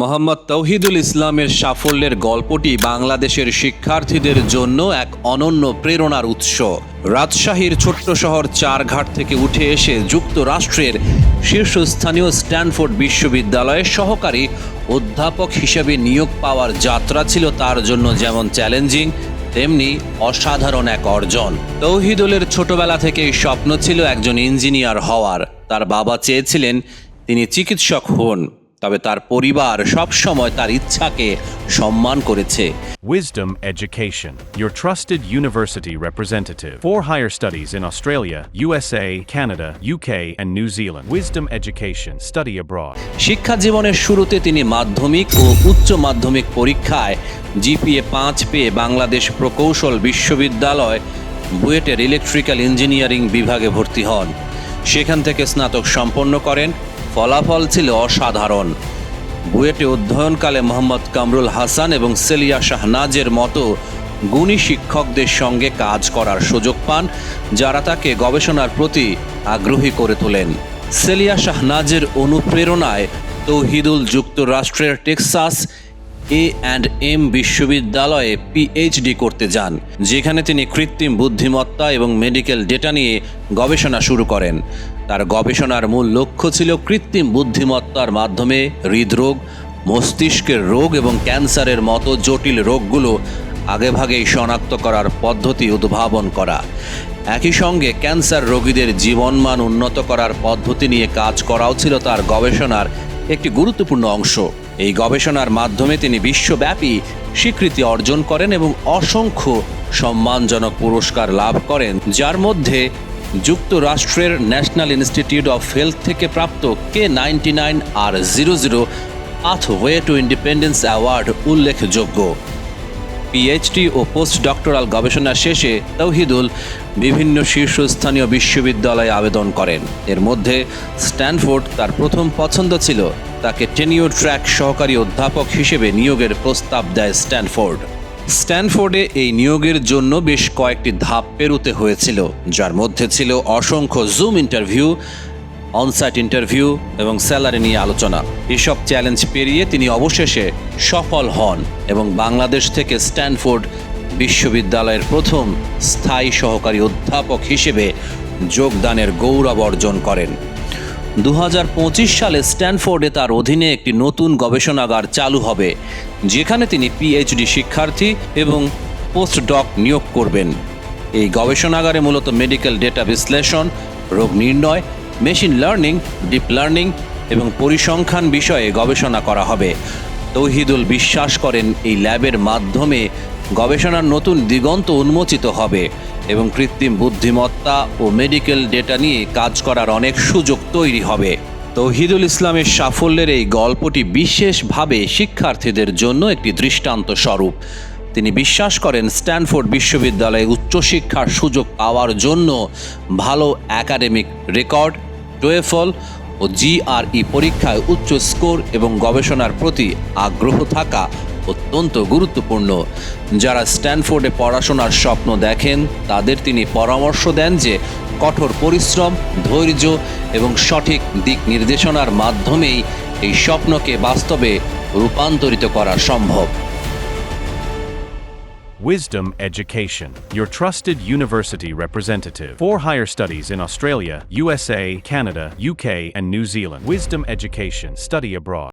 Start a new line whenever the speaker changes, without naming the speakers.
মোহাম্মদ তৌহিদুল ইসলামের সাফল্যের গল্পটি বাংলাদেশের শিক্ষার্থীদের জন্য এক অনন্য প্রেরণার উৎস। রাজশাহীর ছোট্ট শহর চারঘাট থেকে উঠে এসে যুক্তরাষ্ট্রের শীর্ষস্থানীয় স্ট্যানফোর্ড বিশ্ববিদ্যালয়ের সহকারী অধ্যাপক হিসেবে নিয়োগ পাওয়ার যাত্রা ছিল তার জন্য যেমন চ্যালেঞ্জিং, তেমনি অসাধারণ এক অর্জন। তৌহিদুলের ছোটবেলা থেকেই স্বপ্ন ছিল একজন ইঞ্জিনিয়ার হওয়ার। তার বাবা চেয়েছিলেন তিনি চিকিৎসক হন। তবে তার পরিবার সবসময় তার ইচ্ছাকে সম্মান করেছে
Wisdom Education, your trusted university representative for higher studies in Australia, USA, Canada, UK, and New Zealand. Wisdom Education, study abroad.
শিক্ষা জীবনের শুরুতে তিনি মাধ্যমিক ও উচ্চ মাধ্যমিক পরীক্ষায় জিপিএ পাঁচ পেয়ে বাংলাদেশ প্রকৌশল বিশ্ববিদ্যালয় বুয়েটের ইলেকট্রিক্যাল ইঞ্জিনিয়ারিং বিভাগে ভর্তি হন সেখান থেকে স্নাতক সম্পন্ন করেন ফলাফল ছিল অসাধারণ। বুয়েটে অধ্যয়নকালে মোহাম্মদ কামরুল হাসান এবং সেলিয়া শাহনাজের মতো গুণী শিক্ষকদের সঙ্গে কাজ করার সুযোগ পান, যারা তাকে গবেষণার প্রতি আগ্রহী করে তোলেন। সেলিয়া শাহনাজের অনুপ্রেরণায় তৌহিদুল যুক্তরাষ্ট্রের টেক্সাস এ অ্যান্ড এম বিশ্ববিদ্যালয়ে পিএইচডি করতে যান, যেখানে তিনি কৃত্রিম বুদ্ধিমত্তা এবং মেডিকেল ডেটা নিয়ে গবেষণা শুরু করেন। তার গবেষণার মূল লক্ষ্য ছিল কৃত্রিম বুদ্ধিমত্তার মাধ্যমে হৃদরোগ, মস্তিষ্কের রোগ এবং ক্যান্সারের মতো জটিল রোগগুলো আগেভাগেই শনাক্ত করার পদ্ধতি উদ্ভাবন করা। একই সঙ্গে ক্যান্সার রোগীদের জীবনমান উন্নত করার পদ্ধতি নিয়ে কাজ করাও ছিল তার গবেষণার একটি গুরুত্বপূর্ণ অংশ। এই গবেষণার মাধ্যমে তিনি বিশ্বব্যাপী স্বীকৃতি অর্জন করেন এবং অসংখ্য সম্মানজনক পুরস্কার লাভ করেন, যার মধ্যে যুক্তরাষ্ট্রের ন্যাশনাল ইনস্টিটিউট অফ হেলথ থেকে প্রাপ্ত K ninety nine R zero zero pathway to independence award উল্লেখযোগ্য। পিএইচডি ও পোস্ট ডক্টরাল গবেষণা শেষে তৌহিদুল বিভিন্ন শীর্ষস্থানীয় বিশ্ববিদ্যালয়ে আবেদন করেন। এর মধ্যে স্ট্যানফোর্ড তার প্রথম পছন্দ ছিল। তাকে টেনিওর ট্র্যাক সহকারী অধ্যাপক হিসেবে নিয়োগের প্রস্তাব দেয় স্ট্যানফোর্ড। স্ট্যানফোর্ডে এই নিয়োগের জন্য বেশ কয়েকটি ধাপ পেরুতে হয়েছিল, যার মধ্যে ছিল অসংখ্য জুম ইন্টারভিউ অনসাইট ইন্টারভিউ এবং স্যালারি নিয়ে আলোচনা। এসব চ্যালেঞ্জ পেরিয়ে তিনি অবশেষে সফল হন এবং বাংলাদেশ থেকে স্ট্যানফোর্ড বিশ্ববিদ্যালয়ের প্রথম স্থায়ী সহকারী অধ্যাপক হিসেবে যোগদানের গৌরব অর্জন করেন। দু হাজার পঁচিশ সালে স্ট্যানফোর্ডে তার অধীনে একটি নতুন গবেষণাগার চালু হবে, যেখানে তিনি পিএইচডি শিক্ষার্থী এবং পোস্ট ডক নিয়োগ করবেন। এই গবেষণাগারে মূলত মেডিকেল ডেটা বিশ্লেষণ, রোগ নির্ণয়, মেশিন লার্নিং, ডিপ লার্নিং এবং পরিসংখ্যান বিষয়ে গবেষণা করা হবে। তৌহিদুল বিশ্বাস করেন, এই ল্যাবের মাধ্যমে গবেষণার নতুন দিগন্ত উন্মোচিত হবে এবং কৃত্রিম বুদ্ধিমত্তা ও মেডিকেল ডেটা নিয়ে কাজ করার অনেক সুযোগ তৈরি হবে। তৌহিদুল ইসলামের সাফল্যের এই গল্পটি বিশেষভাবে শিক্ষার্থীদের জন্য একটি দৃষ্টান্ত স্বরূপ। তিনি বিশ্বাস করেন স্ট্যানফোর্ড বিশ্ববিদ্যালয়ে উচ্চশিক্ষার সুযোগ পাওয়ার জন্য ভালো একাডেমিক রেকর্ড, টোয়েফল ও জিআরই পরীক্ষায় উচ্চ স্কোর এবং গবেষণার প্রতি আগ্রহ থাকা অত্যন্ত গুরুত্বপূর্ণ যারা স্ট্যানফোর্ডে পড়াশোনার স্বপ্ন দেখেন তাদের তিনি পরামর্শ দেন যে কঠোর পরিশ্রম ধৈর্য এবং সঠিক দিক নির্দেশনার মাধ্যমেই এই স্বপ্নকে বাস্তবে রূপান্তরিত করা সম্ভব
Wisdom Education, your trusted university representative for higher studies in Australia, USA, Canada, UK, and New Zealand. Wisdom Education, study abroad.